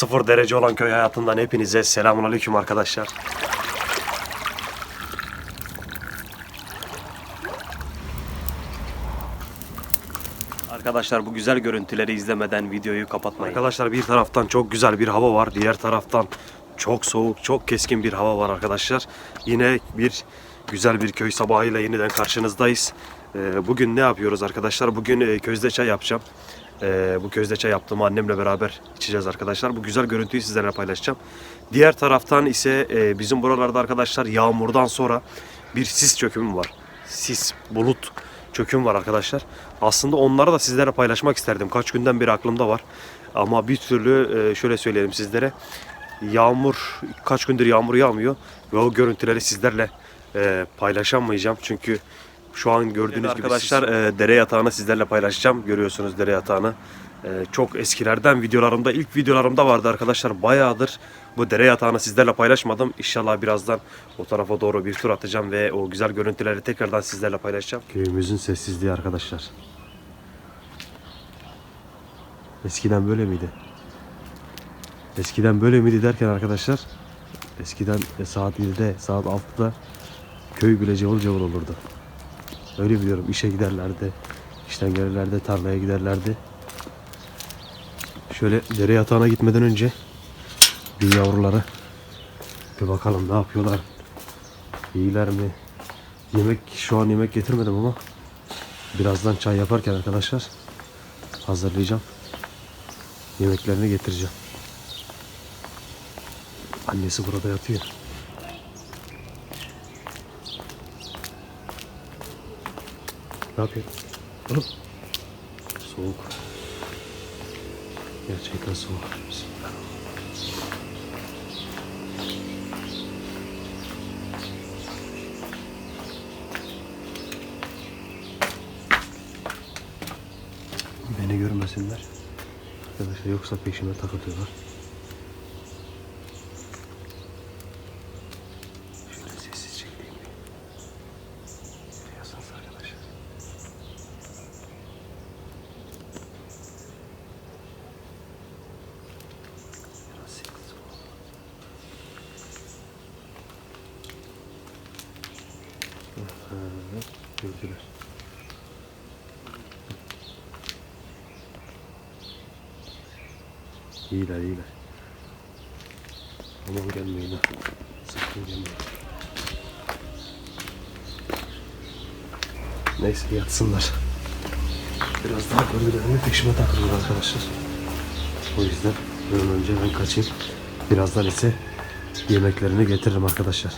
Sıfır derece olan köy hayatından hepinize selamun aleyküm arkadaşlar. Arkadaşlar bu güzel görüntüleri izlemeden videoyu kapatmayın. Arkadaşlar bir taraftan çok güzel bir hava var. Diğer taraftan çok soğuk, çok keskin bir hava var arkadaşlar. Yine bir güzel bir köy sabahıyla yeniden karşınızdayız. Ee, Bugün ne yapıyoruz arkadaşlar? Bugün e, közde çay yapacağım. Ee, bu közde çay yaptığımı annemle beraber içeceğiz arkadaşlar. Bu güzel görüntüyü sizlerle paylaşacağım. Diğer taraftan ise e, bizim buralarda arkadaşlar yağmurdan sonra bir sis çökümü var. Sis, bulut çöküm var arkadaşlar. Aslında onları da sizlerle paylaşmak isterdim. Kaç günden beri aklımda var. Ama bir türlü e, şöyle söyleyelim sizlere. Yağmur, kaç gündür yağmur yağmıyor. Ve o görüntüleri sizlerle e, paylaşamayacağım. Çünkü şu an gördüğünüz gibi arkadaşlar e, dere yatağını sizlerle paylaşacağım. Görüyorsunuz dere yatağını. E, çok eskilerden videolarımda, ilk videolarımda vardı arkadaşlar. Bayağıdır bu dere yatağını sizlerle paylaşmadım. İnşallah birazdan o tarafa doğru bir tur atacağım ve o güzel görüntüleri tekrardan sizlerle paylaşacağım. Köyümüzün sessizliği arkadaşlar. Eskiden böyle miydi? Eskiden böyle miydi derken arkadaşlar eskiden saat 7'de saat 6'da köy bile cıvıl cıvıl olurdu. Öyle biliyorum işe giderlerdi. işten gelirlerdi tarlaya giderlerdi. Şöyle dere yatağına gitmeden önce bir yavruları bir bakalım ne yapıyorlar. İyiler mi? Yemek şu an yemek getirmedim ama birazdan çay yaparken arkadaşlar hazırlayacağım. Yemeklerini getireceğim. Annesi burada yatıyor. Ne yapıyor? Oğlum. Soğuk. Gerçekten soğuk. Beni görmesinler. Arkadaşlar yoksa peşime takılıyorlar. Şöyle sessizce gideyim. Biliyorsunuz arkadaşlar. Biraz sessiz ol. Aha, Gördüler. İyiler iyiler. Aman gelmeyin ha. Sakın gelmeyin. Neyse yatsınlar. Biraz daha görülerini peşime takılıyor arkadaşlar. O yüzden bir önce ben kaçayım. Birazdan ise yemeklerini getiririm arkadaşlar.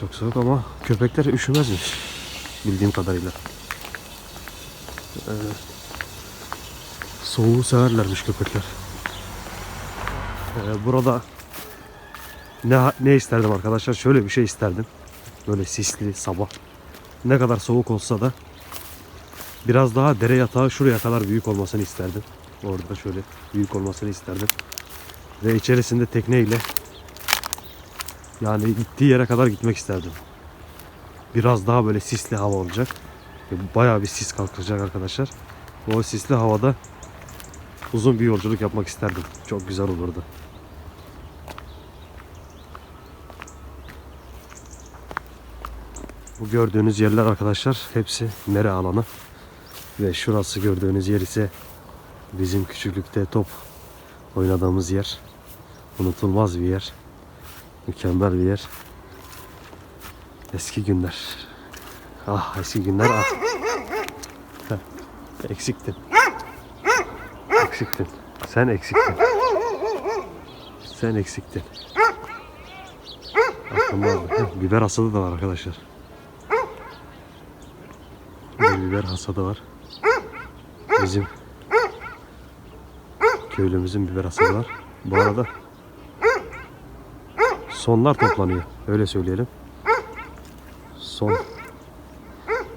Çok soğuk ama köpekler üşümezmiş. Bildiğim kadarıyla. Ee, soğuğu severlermiş köpekler. Ee, burada ne ne isterdim arkadaşlar? Şöyle bir şey isterdim. Böyle sisli sabah. Ne kadar soğuk olsa da biraz daha dere yatağı şuraya kadar büyük olmasını isterdim. Orada şöyle büyük olmasını isterdim. Ve içerisinde tekneyle yani gittiği yere kadar gitmek isterdim. Biraz daha böyle sisli hava olacak. Bayağı bir sis kalkacak arkadaşlar. O sisli havada uzun bir yolculuk yapmak isterdim. Çok güzel olurdu. Bu gördüğünüz yerler arkadaşlar hepsi mera alanı. Ve şurası gördüğünüz yer ise bizim küçüklükte top oynadığımız yer. Unutulmaz bir yer. Mükemmel bir yer. Eski günler. Ah eski günler ah. Eksiktin. Eksiktin. Sen eksiktin. Sen eksiktin. Aklımda aldı. Heh, Biber hasadı da var arkadaşlar. Bir biber hasadı var. Bizim köylümüzün biber hasadı var. Bu arada sonlar toplanıyor. Öyle söyleyelim. Son.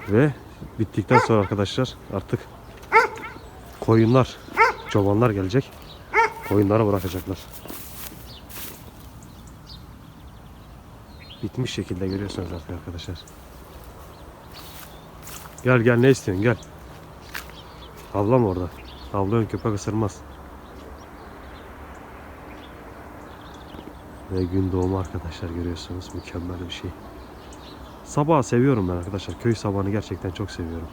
Ve bittikten sonra arkadaşlar artık koyunlar, çobanlar gelecek. Koyunları bırakacaklar. Bitmiş şekilde görüyorsunuz artık arkadaşlar. Gel gel ne istiyorsun gel. Havlam orada. Havlayan köpek ısırmaz. Ve gün doğumu arkadaşlar görüyorsunuz mükemmel bir şey. Sabahı seviyorum ben arkadaşlar. Köy sabahını gerçekten çok seviyorum.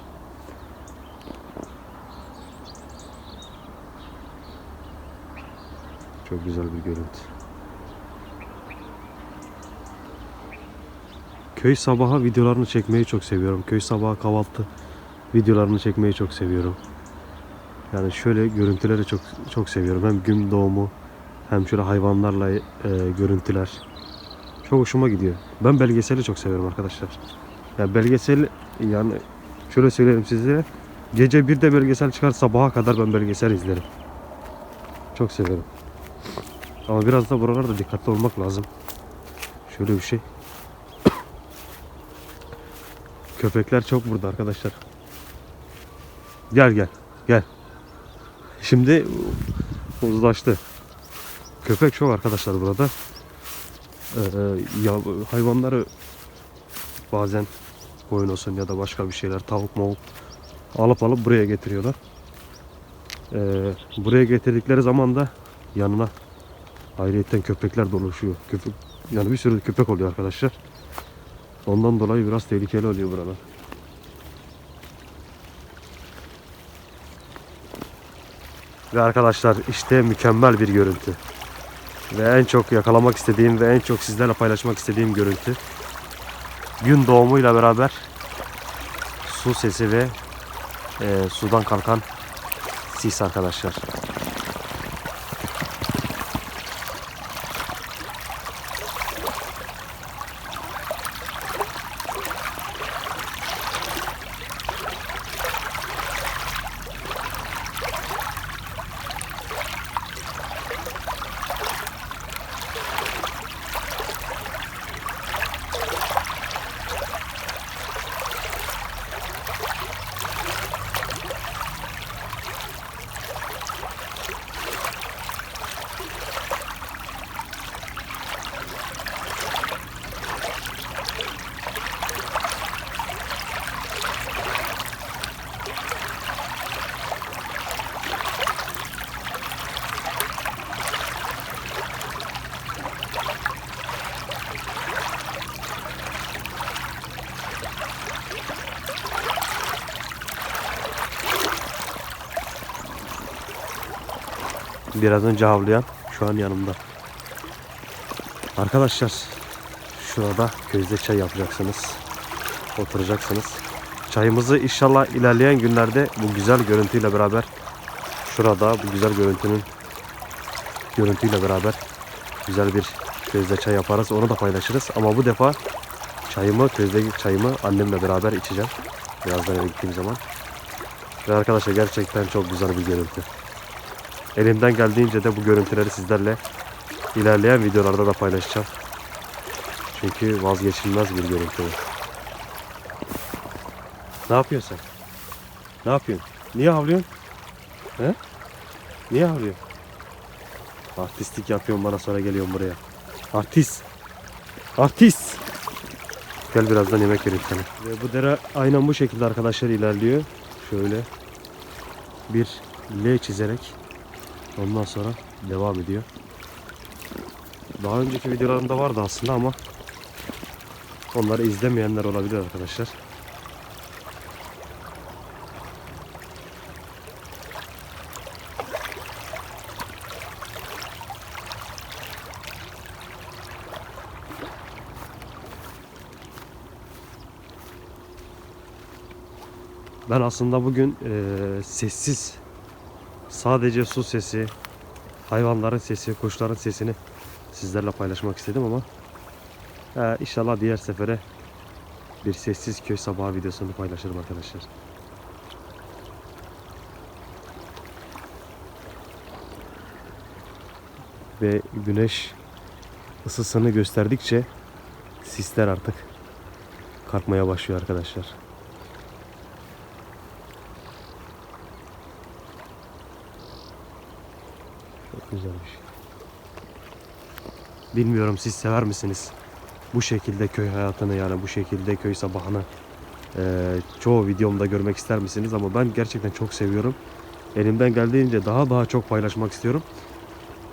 Çok güzel bir görüntü. Köy sabahı videolarını çekmeyi çok seviyorum. Köy sabahı kahvaltı videolarını çekmeyi çok seviyorum. Yani şöyle görüntüleri çok çok seviyorum. Hem gün doğumu hem şöyle hayvanlarla e, görüntüler. Çok hoşuma gidiyor. Ben belgeseli çok severim arkadaşlar. Ya belgesel yani şöyle söyleyeyim size. Gece birde belgesel çıkar sabaha kadar ben belgesel izlerim. Çok severim. Ama biraz da buralarda dikkatli olmak lazım. Şöyle bir şey. Köpekler çok burada arkadaşlar. Gel gel. Gel. Şimdi uzlaştı. Köpek çok arkadaşlar burada. Ee, ya, hayvanları bazen koyun olsun ya da başka bir şeyler tavuk mavuk alıp alıp buraya getiriyorlar. Ee, buraya getirdikleri zaman da yanına ayrıyetten köpekler doluşuyor. Köpek, yani bir sürü köpek oluyor arkadaşlar. Ondan dolayı biraz tehlikeli oluyor buralar. Ve arkadaşlar işte mükemmel bir görüntü. Ve en çok yakalamak istediğim ve en çok sizlerle paylaşmak istediğim görüntü. Gün doğumuyla beraber su sesi ve e, sudan kalkan sis arkadaşlar. Biraz önce havlayan şu an yanımda. Arkadaşlar şurada közde çay yapacaksınız. Oturacaksınız. Çayımızı inşallah ilerleyen günlerde bu güzel görüntüyle beraber şurada bu güzel görüntünün görüntüyle beraber güzel bir közde çay yaparız. Onu da paylaşırız. Ama bu defa çayımı, közdeki çayımı annemle beraber içeceğim. Birazdan eve gittiğim zaman. Ve arkadaşlar gerçekten çok güzel bir görüntü. Elimden geldiğince de bu görüntüleri sizlerle ilerleyen videolarda da paylaşacağım. Çünkü vazgeçilmez bir görüntü. Ne yapıyorsun sen? Ne yapıyorsun? Niye havlıyorsun? He? Niye havlıyorsun? Artistlik yapıyorsun bana sonra geliyorsun buraya. Artist. Artist. Gel birazdan yemek vereyim sana. Ve bu dere aynen bu şekilde arkadaşlar ilerliyor. Şöyle bir L çizerek Ondan sonra devam ediyor. Daha önceki videolarımda vardı aslında ama onları izlemeyenler olabilir arkadaşlar. Ben aslında bugün eee, sessiz Sadece su sesi, hayvanların sesi, kuşların sesini sizlerle paylaşmak istedim ama e, inşallah diğer sefere bir sessiz köy sabahı videosunu paylaşırım arkadaşlar. Ve güneş ısısını gösterdikçe sisler artık kalkmaya başlıyor arkadaşlar. Güzelmiş. Bilmiyorum siz sever misiniz? Bu şekilde köy hayatını yani bu şekilde köy sabahını eee, çoğu videomda görmek ister misiniz? Ama ben gerçekten çok seviyorum. Elimden geldiğince daha daha çok paylaşmak istiyorum.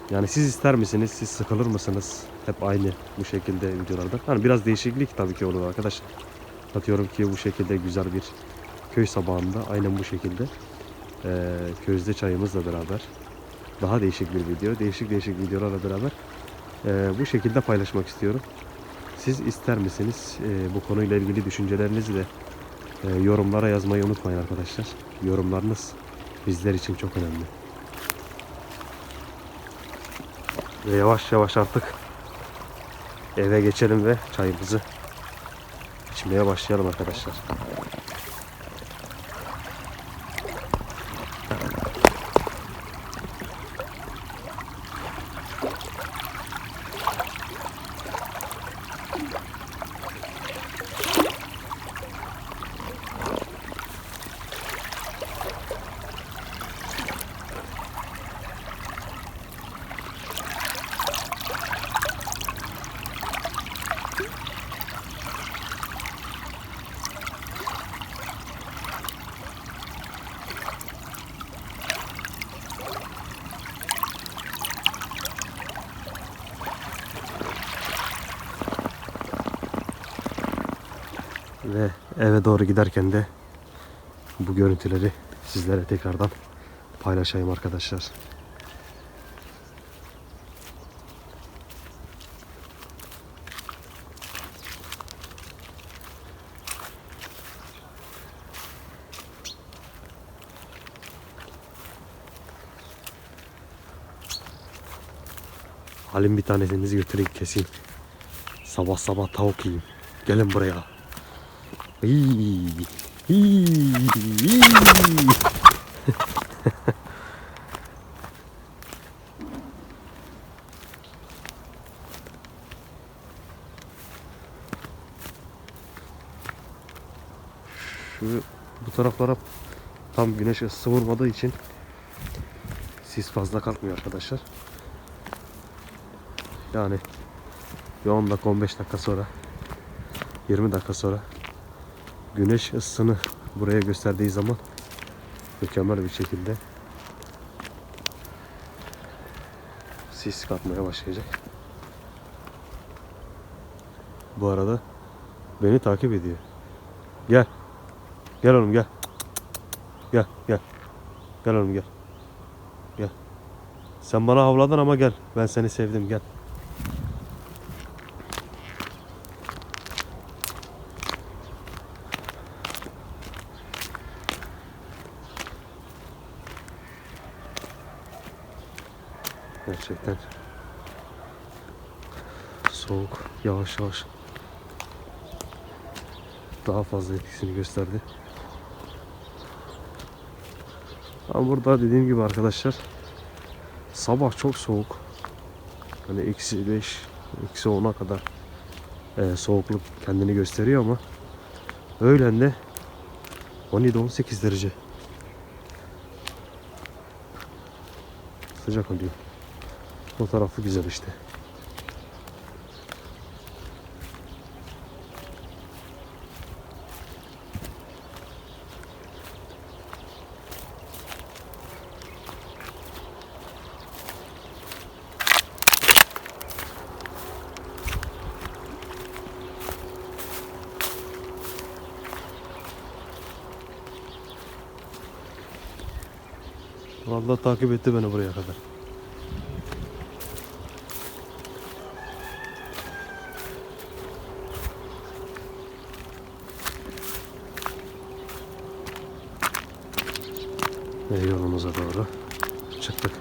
Yani siz ister misiniz? Siz sıkılır mısınız? Hep aynı bu şekilde videolarda. Hani biraz değişiklik tabii ki olur arkadaşlar. Atıyorum ki bu şekilde güzel bir köy sabahında aynen bu şekilde eee közde çayımızla beraber daha değişik bir video, değişik değişik videolarla beraber eee, bu şekilde paylaşmak istiyorum. Siz ister misiniz? Eee, bu konuyla ilgili düşüncelerinizi de eee, yorumlara yazmayı unutmayın arkadaşlar. Yorumlarınız bizler için çok önemli. Ve yavaş yavaş artık eve geçelim ve çayımızı içmeye başlayalım arkadaşlar. Ve eve doğru giderken de bu görüntüleri sizlere tekrardan paylaşayım arkadaşlar. Halim bir tanesinizi götüreyim keseyim. Sabah sabah tavuk yiyeyim. Gelin buraya. İyi. Şu bu taraflara tam güneş ısısı vurmadığı için sis fazla kalkmıyor arkadaşlar. Yani bir 10 dakika 15 dakika sonra 20 dakika sonra güneş ısısını buraya gösterdiği zaman mükemmel bir şekilde sis kalkmaya başlayacak. Bu arada beni takip ediyor. Gel. Gel oğlum gel. Gel gel. Gel oğlum gel. Gel. Sen bana havladın ama gel. Ben seni sevdim gel. Gerçekten soğuk yavaş daha fazla etkisini gösterdi. Ama burada dediğim gibi arkadaşlar sabah çok soğuk. Hani eksi 5, eksi 10'a kadar e, soğukluk kendini gösteriyor ama öğlen de 17-18 derece sıcak oluyor. O tarafı güzel işte. Vallahi takip etti beni buraya kadar. Ve yolumuza doğru çıktık.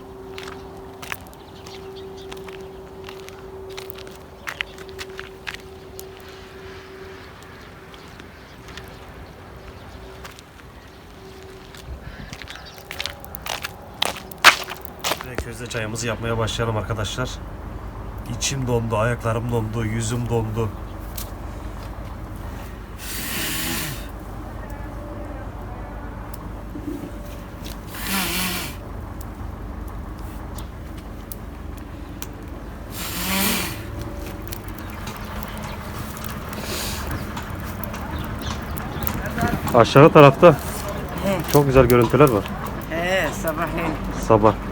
Ve közde çayımızı yapmaya başlayalım arkadaşlar. İçim dondu, ayaklarım dondu, yüzüm dondu. Aşağı tarafta çok güzel görüntüler var. He sabahleyin. Sabah.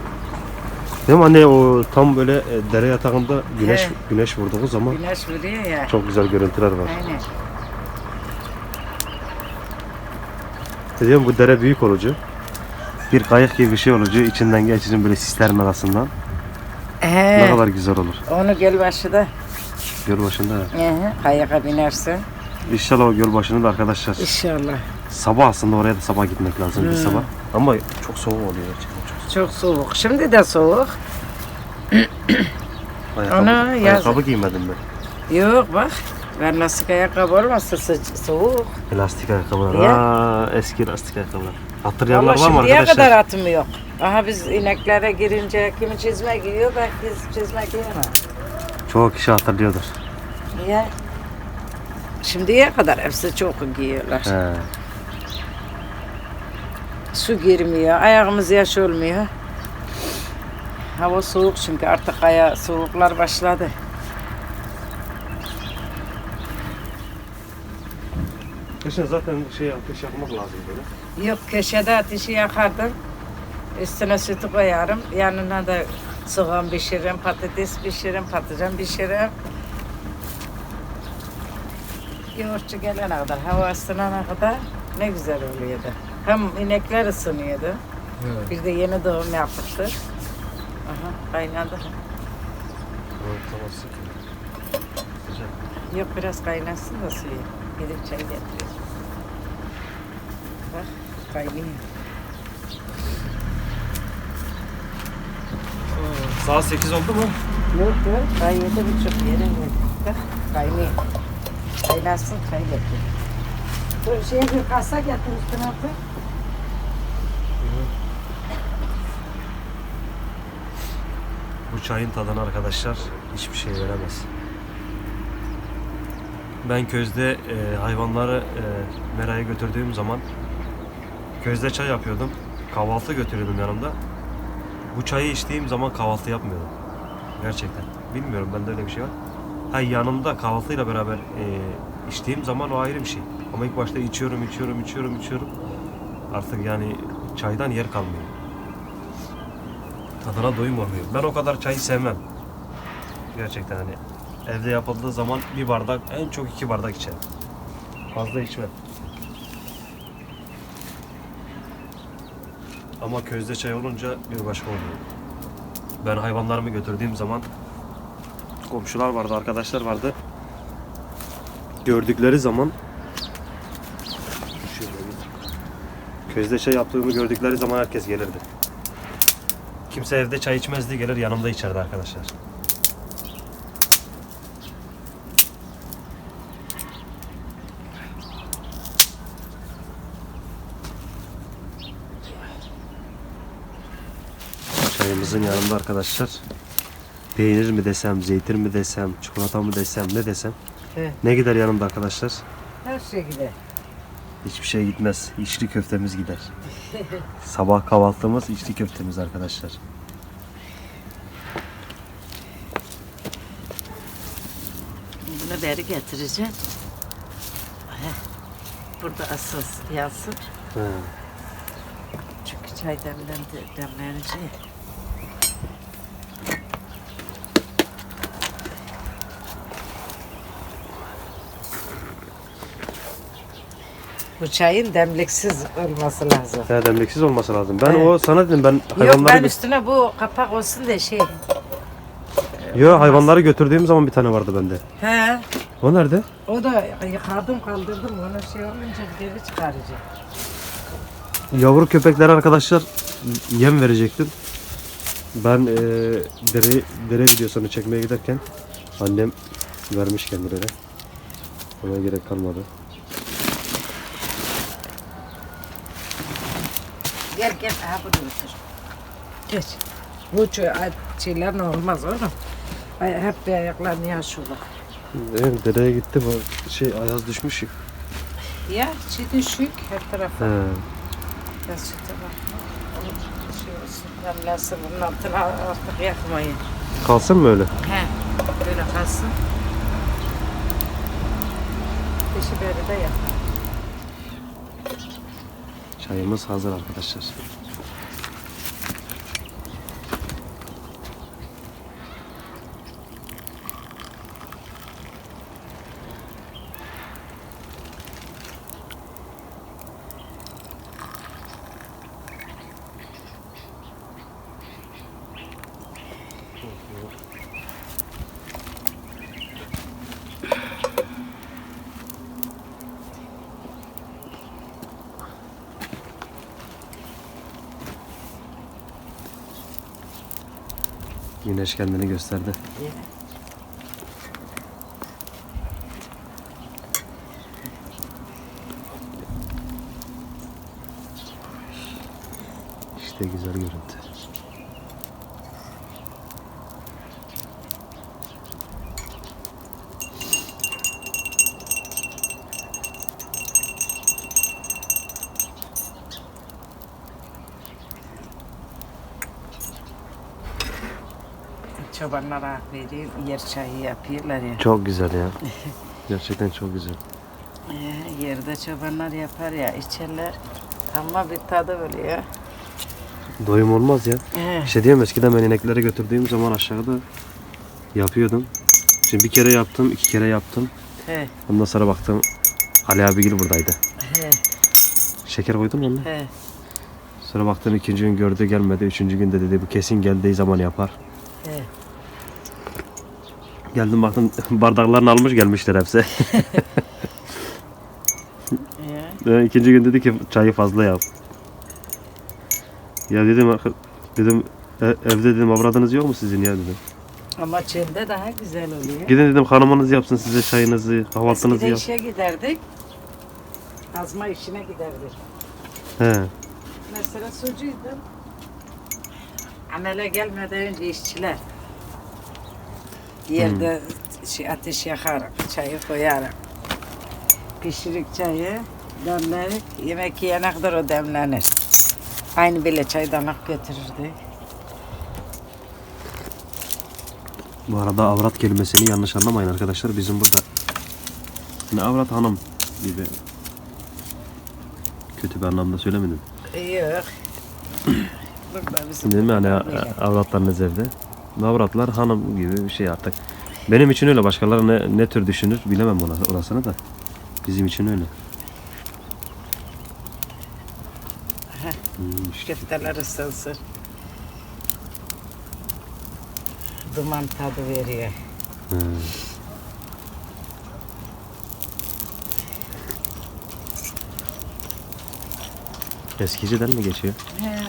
Değil mi anne o tam böyle e, dere yatağında güneş He. güneş vurduğu zaman Güneş vuruyor ya. çok güzel görüntüler var. Aynen. Dedim bu dere büyük olucu. Bir kayık gibi bir şey olucu. içinden geçicin böyle sislerin arasından. Ne He. kadar güzel olur. Onu gölbaşı da Göl başında. He, kayaka binersin. İnşallah o göl başını da arkadaşlar. İnşallah. Sabah aslında oraya da sabah gitmek lazım bir Hmm. sabah. Ama çok soğuk oluyor gerçekten çok Çok soğuk. Şimdi de soğuk. Ana, Ayakkabı, yaz- ayakkabı giymedim ben. Yok bak. Ben lastik ayakkabı olmazsa sı- soğuk. Lastik ayakkabılar. Ya. Aa, eski lastik ayakkabılar. Hatırlayanlar Ama var mı şimdiye arkadaşlar? kadar atım yok. Aha biz ineklere girince kimi çizme giyiyor, ben biz çizme giyemem. Çoğu kişi hatırlıyordur. Niye? Şimdiye kadar hepsi çok giyiyorlar. He. Su girmiyor, ayağımız yaş olmuyor. Hava soğuk çünkü artık aya soğuklar başladı. Kışın zaten şey ateş yakmak lazım böyle. Yok köşede ateşi yakardım. Üstüne sütü koyarım. Yanına da soğan pişiririm, patates pişiririm, patlıcan pişiririm. Yoğurtçu gelene kadar, hava ısınana kadar ne güzel oluyordu. Hem inekler ısınıyordu. Bir de yeni doğum yapmıştı. Aha, kaynadı. Evet, tamam sıkı. Güzel. Yok biraz kaynasın da suyu. Gidip çay getiriyor. Bak kaynıyor. Saat 8 oldu mu? Yok yok daha yedi buçuk yere geldik. Bak kaynıyor. Kaynasın çay getir. Dur şey bir kasa getir üstüne koy. Bu çayın tadını arkadaşlar hiçbir şey veremez. Ben közde e, hayvanları e, meraya götürdüğüm zaman közde çay yapıyordum. Kahvaltı götürüyordum yanımda. Bu çayı içtiğim zaman kahvaltı yapmıyordum. Gerçekten. Bilmiyorum bende öyle bir şey var. Ha yanımda kahvaltıyla beraber e, içtiğim zaman o ayrı bir şey. Ama ilk başta içiyorum, içiyorum, içiyorum, içiyorum. Artık yani çaydan yer kalmıyor. Tadına doyum olmuyor. Ben o kadar çayı sevmem. Gerçekten hani evde yapıldığı zaman bir bardak en çok iki bardak içerim. Fazla içmem. Ama közde çay olunca bir başka oluyor. Ben hayvanlarımı götürdüğüm zaman komşular vardı, arkadaşlar vardı. Gördükleri zaman közde çay yaptığımı gördükleri zaman herkes gelirdi. Kimse evde çay içmezdi, gelir yanımda içerdi arkadaşlar. Çayımızın yanında arkadaşlar peynir mi desem, zeytin mi desem, çikolata mı desem, ne desem. He. Ne gider yanımda arkadaşlar? Her şey gider. Hiçbir şey gitmez. İçli köftemiz gider. Sabah kahvaltımız içli köftemiz arkadaşlar. Bunu beri getireceğim. Burada asıl yansın. Çünkü çay demlenecek. Bu çayın demliksiz olması lazım. Ya demliksiz olması lazım. Ben Evet. o sana dedim ben Yok hayvanları ben üstüne bu kapak olsun da şey. Yo hayvanları götürdüğüm zaman bir tane vardı bende. He. O nerede? O da yıkadım kaldırdım onu şey olunca geri çıkaracağım. Yavru köpeklere arkadaşlar yem verecektim. Ben eee dere, dere videosunu çekmeye giderken annem vermiş kendilerine. Ona gerek kalmadı. Gel gel aha bunu götür. Geç. Bu şeyler olmaz oğlum. Ay, hep bir ayaklarını yaşıyorlar. Evet, dereye gitti bu şey ayaz düşmüş. ya. Ya çi düşük her tarafı. He. Süte bakma. Olur bir şey olsun. Demlensin bunun altına artık yakmayın. Kalsın mı öyle? He. Böyle kalsın. Dişi beri de yak. Çayımız hazır arkadaşlar. Güneş kendini gösterdi. İşte güzel Çobanlara vereyim, yer çayı yapıyorlar ya. Çok güzel ya. Gerçekten çok güzel. Ee, yerde çobanlar yapar ya, içerler. Ama bir tadı oluyor. Doyum olmaz ya. Ee, İşte diyorum eskiden ben inekleri götürdüğüm zaman aşağıda yapıyordum. Şimdi bir kere yaptım, iki kere yaptım. he, Ondan sonra baktım Ali abigil buradaydı. he, Şeker koydun mu he. Sonra baktım ikinci gün gördü gelmedi. Üçüncü günde dedi bu kesin geldiği zaman yapar. he. Geldim baktım bardaklarını almış gelmişler hepsi. Ya. Ee, İkinci gün dedi ki çayı fazla yap. Ya dedim dedim "E- evde dedim avradınız yok mu sizin ya dedim. Ama çölde daha güzel oluyor. Gidin dedim hanımınız yapsın size çayınızı, kahvaltınızı Eskiden yap. işe giderdik. Kazma işine giderdik. He. Mesela sucuydum. Amele gelmeden önce işçiler. Yerde şey, ateş yakarak, çayı koyarak. Pişirik çayı, demlerik. Yemek yiyene kadar o demlenir. Aynı bile çaydanak götürürdük. Bu arada avrat kelimesini yanlış anlamayın arkadaşlar. Bizim burada ne avrat hanım gibi kötü bir anlamda söylemedim. Yok. Burada bizim Dedim yani böyle. avratlarınız evde. Avratlar hanım gibi bir şey artık. Benim için öyle. Başkaları ne, ne tür düşünür bilemem orasını da. Bizim için öyle. Hmm. Köfteler ısınsın. Duman tadı veriyor. He. Eskiciden mi geçiyor? He.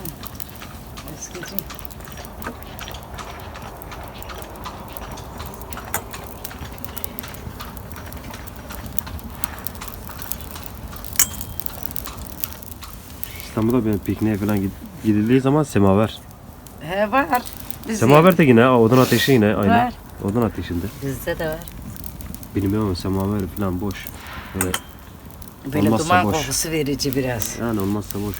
İstanbul'da ben pikniğe falan gid- gidildiği zaman semaver. He var. Bizim- Semaver de yine odun ateşi yine aynı. Var. Odun ateşinde. Bizde de var. Bilmiyorum ama semaver falan boş. Böyle Böyle Olmazsa duman boş. kokusu verici biraz. yani olmazsa boş.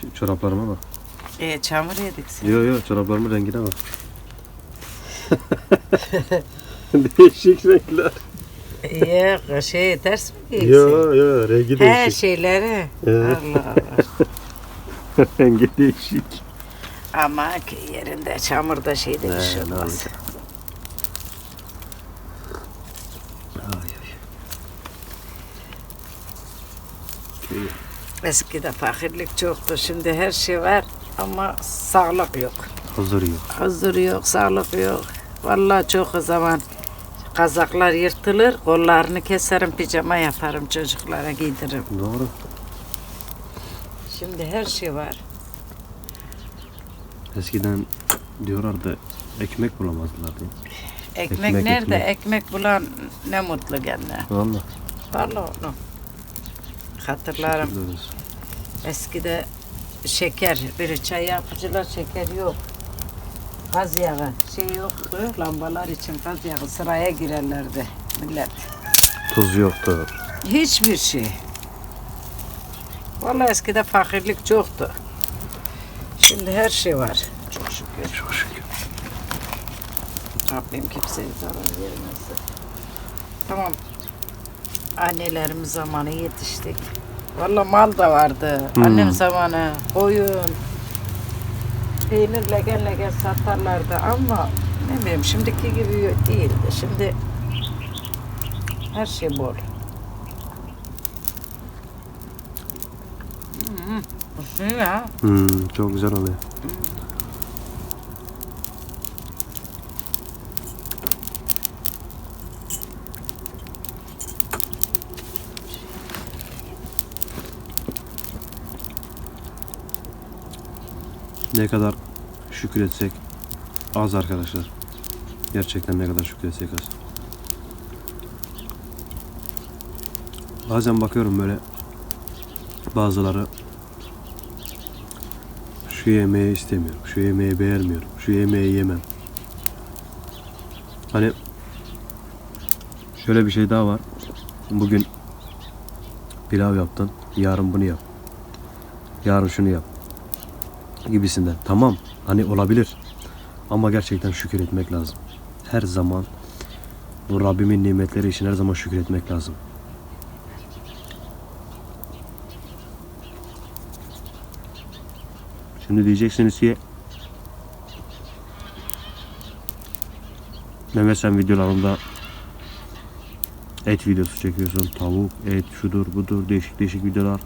Şu çoraplarıma bak. E, çamur yedik sen. Yo yo çoraplarımın rengine bak. Değişik renkler. Yok şey ters mi giysin? Yo yo rengi değişik. şeyleri. He. Allah Allah. rengi değişik. Ama ki yerinde çamurda şeyde bir şey olmaz. Eskide fakirlik çoktu. Şimdi her şey var ama sağlık yok. Huzur yok. Huzur yok, sağlık yok. Vallahi çok o zaman kazaklar yırtılır, kollarını keserim, pijama yaparım çocuklara giydiririm. Doğru. Şimdi her şey var. Eskiden diyorlardı ekmek bulamazdılar diye. Ekmek, Ekmek, nerede? ekmek. Ekmek. bulan ne mutlu kendine. Valla. Vallahi oğlum. Hatırlarım. şükürler olsun. Eskide şeker, bir çay yapıcılar şeker yok. Gaz yağı şey yoktu. Lambalar için gaz yağı sıraya girerlerdi millet. Tuz yoktu. Hiçbir şey. Vallahi eskide fakirlik çoktu. Şimdi her şey var. Çok şükür. Çok şükür. Rabbim kimseye zarar vermesin. Tamam. Annelerimiz zamanı yetiştik. Vallahi mal da vardı. Hmm. Annem zamanı koyun. Peynir legen legen satarlardı ama ne bileyim şimdiki gibi değildi. Şimdi her şey bol. Hmm. Hı ya. Hmm, çok güzel oluyor. Ne kadar şükretsek az arkadaşlar. Gerçekten ne kadar şükretsek az. Bazen bakıyorum böyle bazıları şu yemeği istemiyorum, şu yemeği beğenmiyorum, şu yemeği yemem. Hani şöyle bir şey daha var. Bugün pilav yaptın, yarın bunu yap. Yarın şunu yap. Gibisinden. Tamam, hani olabilir. Ama gerçekten şükür etmek lazım. Her zaman bu Rabbimin nimetleri için her zaman şükür etmek lazım. Şimdi diyeceksiniz ki Mehmet sen videolarında et videosu çekiyorsun. Tavuk, et, şudur budur değişik değişik videolar.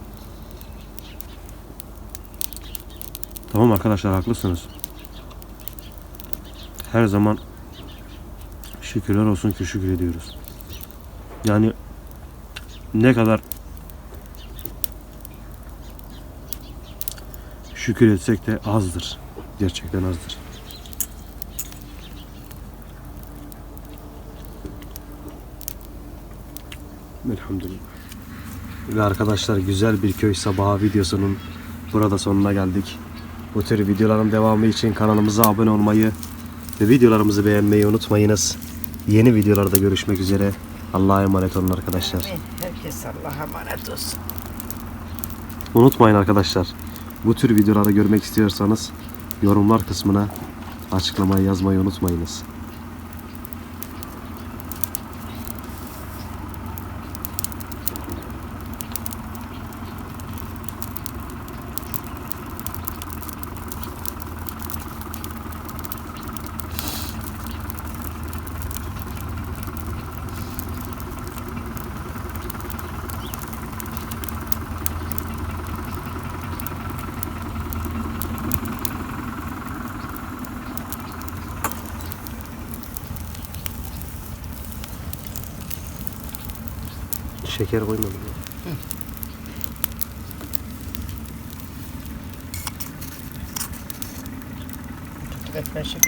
Tamam arkadaşlar haklısınız. Her zaman şükürler olsun ki şükür ediyoruz. Yani ne kadar şükür etsek de azdır. Gerçekten azdır. Elhamdülillah. Ve arkadaşlar güzel bir köy sabahı videosunun burada sonuna geldik. Bu tür videoların devamı için kanalımıza abone olmayı ve videolarımızı beğenmeyi unutmayınız. Yeni videolarda görüşmek üzere. Allah'a emanet olun arkadaşlar. Herkes Allah'a emanet olsun. Unutmayın arkadaşlar. Bu tür videoları görmek istiyorsanız yorumlar kısmına açıklamayı yazmayı unutmayınız. Şeker koymadım. ya. Tut kaşık.